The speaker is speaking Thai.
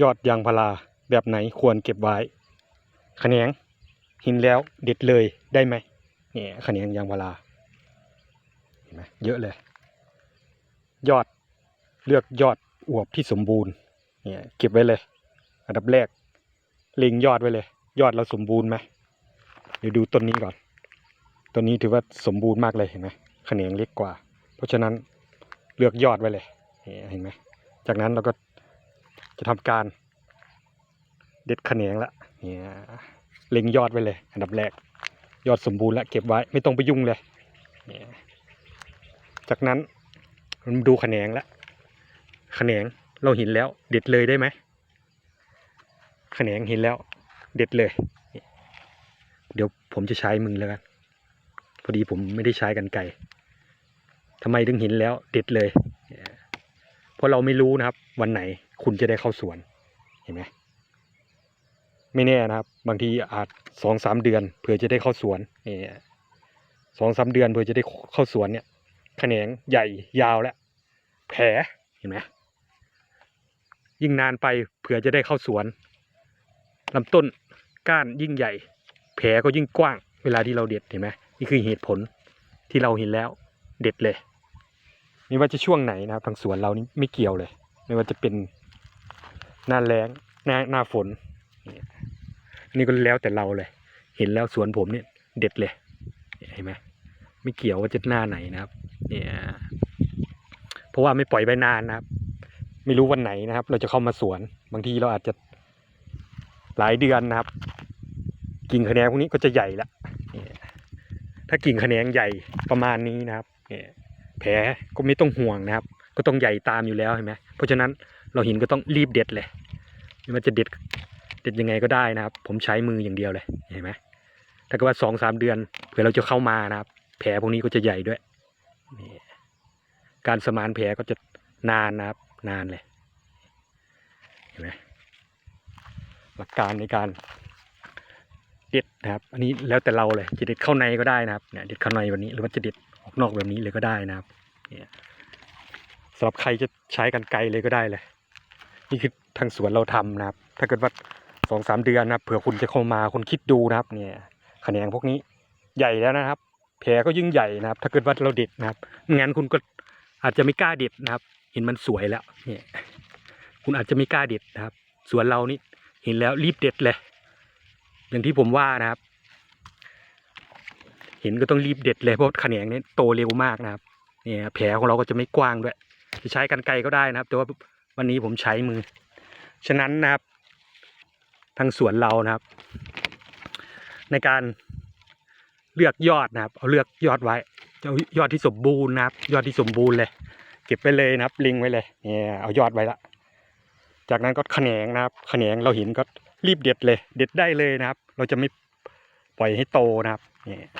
ยอดยางพาราแบบไหนควรเก็บไว้ขแขนงหินแล้วเด็ดเลยได้ไหมเนี่ยขแขนงยางพาราเห็นไหมเยอะเลย ยอดเลือกยอดอวบที่สมบูรณ์เนี่ยเก็บไว้เลย อันดับแรกเล็งยอดไว้เลย ยอดเราสมบูรณ์ไหมเดี๋ยวดูต้นนี้ก่อนต้นนี้ถือว่าสมบูรณ์มากเลยเห็นไหมขแขนงเล็กกว่า เพราะฉะนั้นเลือกยอดไว้เลยเห็นไหมจากนั้นเราก็ จะทำการเด็ดแขนงละเนี่ยเล็งยอดไว้เลย อันดับแรก ยอดสมบูรณ์แล้วเก็บไว้ไม่ต้องไปยุ่งเลยเนี่ยจากนั้นมันดูแขนงแล้วแขนงเราเห็นแล้ว เด็ดเลยได้ไหมแขนงเห็นแล้ว เด็ดเลย เดี๋ยวผมจะใช้มือแล้วกันพอดีผมไม่ได้ใช้กันไกรทำไมถึงเห็นแล้ว เด็ดเลยเนี่ยเพราะเราไม่รู้นะครับ วันไหน คุณจะได้เข้าสวนเห็นไหมไม่แน่นะครับ บางทีอาจสองสามเดือนเผื่อจะได้เข้าสวนเนี่ยสองสามเดือนเผื่อจะได้เข้าสวนเนี่ยแขนงใหญ่ยาวแล้วแผลเห็นไหมยิ่งนานไปเผื่อจะได้เข้าสวนลำต้นก้านยิ่งใหญ่ แผลก็ยิ่งกว้าง เวลาที่เราเด็ดเห็นไหมนี่คือเหตุผลที่เราเห็นแล้วเด็ดเลย ไม่ว่าจะช่วงไหนนะครับทางสวนเรานี่ไม่เกี่ยวเลย ไม่ว่าจะเป็น หน้าแล้งหน้าหน้าฝนนี่นี่ก็แล้วแต่เราเลย เห็นแล้วสวนผมเนี่ยเด็ดเลยเห็นไหมไม่เกี่ยวว่าจะหน้าไหนนะครับ เนี่ย เพราะว่าไม่ปล่อยไปนานนะครับ ไม่รู้วันไหนนะครับ เราจะเข้ามาสวน บางทีเราอาจจะหลายเดือนนะครับ กิ่งคะแนนพวกนี้ก็จะใหญ่ละนี่ถ้ากิ่งคะแนนใหญ่ประมาณนี้นะครับเนี่ยแผลก็ไม่ต้องห่วงนะครับ ก็ต้องใหญ่ตามอยู่แล้วเห็นไหมเพราะฉะนั้น เราเห็นก็ต้องรีบเด็ดเลยไม่ว่าจะเด็ดเด็ดยังไงก็ได้นะครับ ผมใช้มืออย่างเดียวเลยเห็นไหมถ้าเกิดว่าสองสามเดือนเผื่อเราจะเข้ามานะครับ แผลพวกนี้ก็จะใหญ่ด้วยนี่การสมานแผลก็จะนานนะครับ นานเลยเห็นไหมหลักการในการเด็ดนะครับ อันนี้แล้วแต่เราเลยจะเด็ดเข้าในก็ได้นะครับเนี่ยเด็ดเข้าในแบบนี้หรือว่าจะเด็ดออกนอกแบบนี้เลยก็ได้นะครับเนี่ยสำหรับใครจะใช้กันไกลเลยก็ได้เลย นี่คือทางสวนเราทำนะครับ ถ้าเกิดว่าสองสามเดือนนะครับเผื่อคุณจะเข้ามาคุณคิดดูนะครับ เนี่ยแขนงพวกนี้ใหญ่แล้วนะครับ แผลก็ยิ่งใหญ่นะครับ ถ้าเกิดว่าเราเด็ดนะครับงั้นคุณก็อาจจะไม่กล้าเด็ดนะครับ เห็นมันสวยแล้ว เนี่ย คุณอาจจะไม่กล้าเด็ดนะครับ สวนเรานี่เห็นแล้วรีบเด็ดเลย อย่างที่ผมว่านะครับ เห็นก็ต้องรีบเด็ดเลยเพราะแขนงนี้โตเร็วมากนะครับ เนี่ยแผลของเราก็จะไม่กว้างด้วย จะใช้กันไกรก็ได้นะครับ แต่ว่า วันนี้ผมใช้มือ ฉะนั้นนะครับ ทางสวนเรานะครับ ในการเลือกยอดนะครับ เอาเลือกยอดไว้เอายอดที่สมบูรณ์นะครับ ยอดที่สมบูรณ์เลย เก็บไปเลยนะครับ ลิงไว้เลยเนี่ยเอายอดไว้ละ จากนั้นก็แขนงนะครับแขนงเราเห็นก็รีบเด็ดเลย เด็ดได้เลยนะครับ เราจะไม่ปล่อยให้โตนะครับเนี่ย